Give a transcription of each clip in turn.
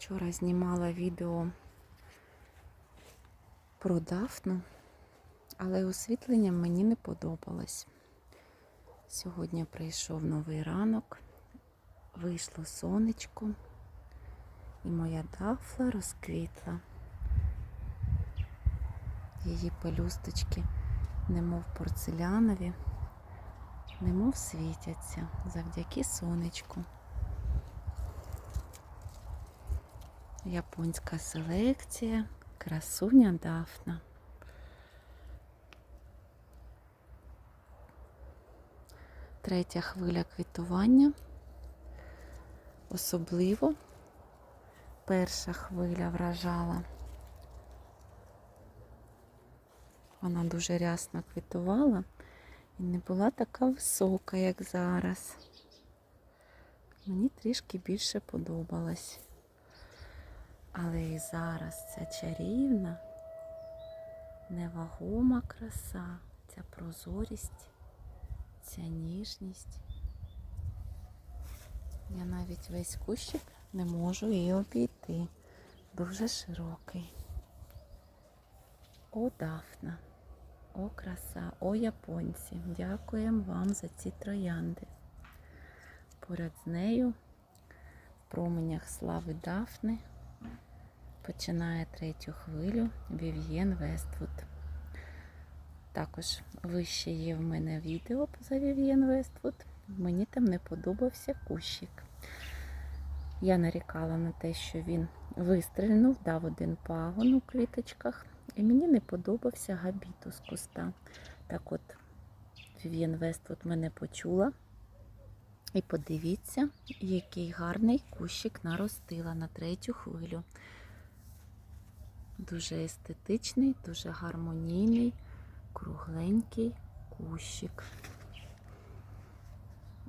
Вчора знімала відео про Дафну, але освітлення мені не подобалось. Сьогодні прийшов новий ранок, вийшло сонечко, і моя дафла розквітла. Її пелюсточки, немов порцелянові, немов світяться завдяки сонечку. Японська селекція, красуня Дафна. Третя хвиля квітування. Особливо перша хвиля вражала. Вона дуже рясно квітувала і не була така висока, як зараз. Мені трішки більше подобалось. Але і зараз ця чарівна, невагома краса, ця прозорість, ця ніжність. Я навіть весь кущик не можу її обійти. Дуже широкий. О, Дафна, о, краса, о японці. Дякуємо вам за ці троянди. Поряд з нею в променях слави Дафни починає третю хвилю Вів'єн Вествуд. Також вище є в мене відео за Вів'єн Вествуд. Мені там не подобався кущик. Я нарікала на те, що він вистрільнув, дав один пагон у квіточках, і мені не подобався габітус куста. Так от, Вів'єн Вествуд мене почула. І подивіться, який гарний кущик наростила на третю хвилю. Дуже естетичний, дуже гармонійний, кругленький кущик.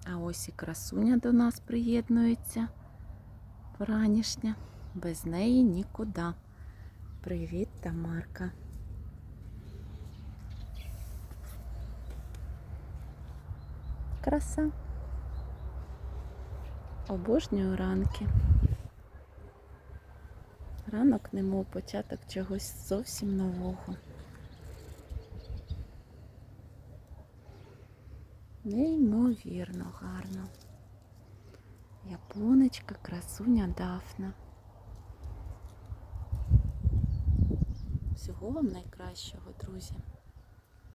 А ось і красуня до нас приєднується вранішня. Без неї нікуди. Привіт, Тамарка. Краса. Обожнюю ранки. Ранок немов початок чогось зовсім нового. Неймовірно гарно. Японечка, красуня Дафна. Всього вам найкращого, друзі.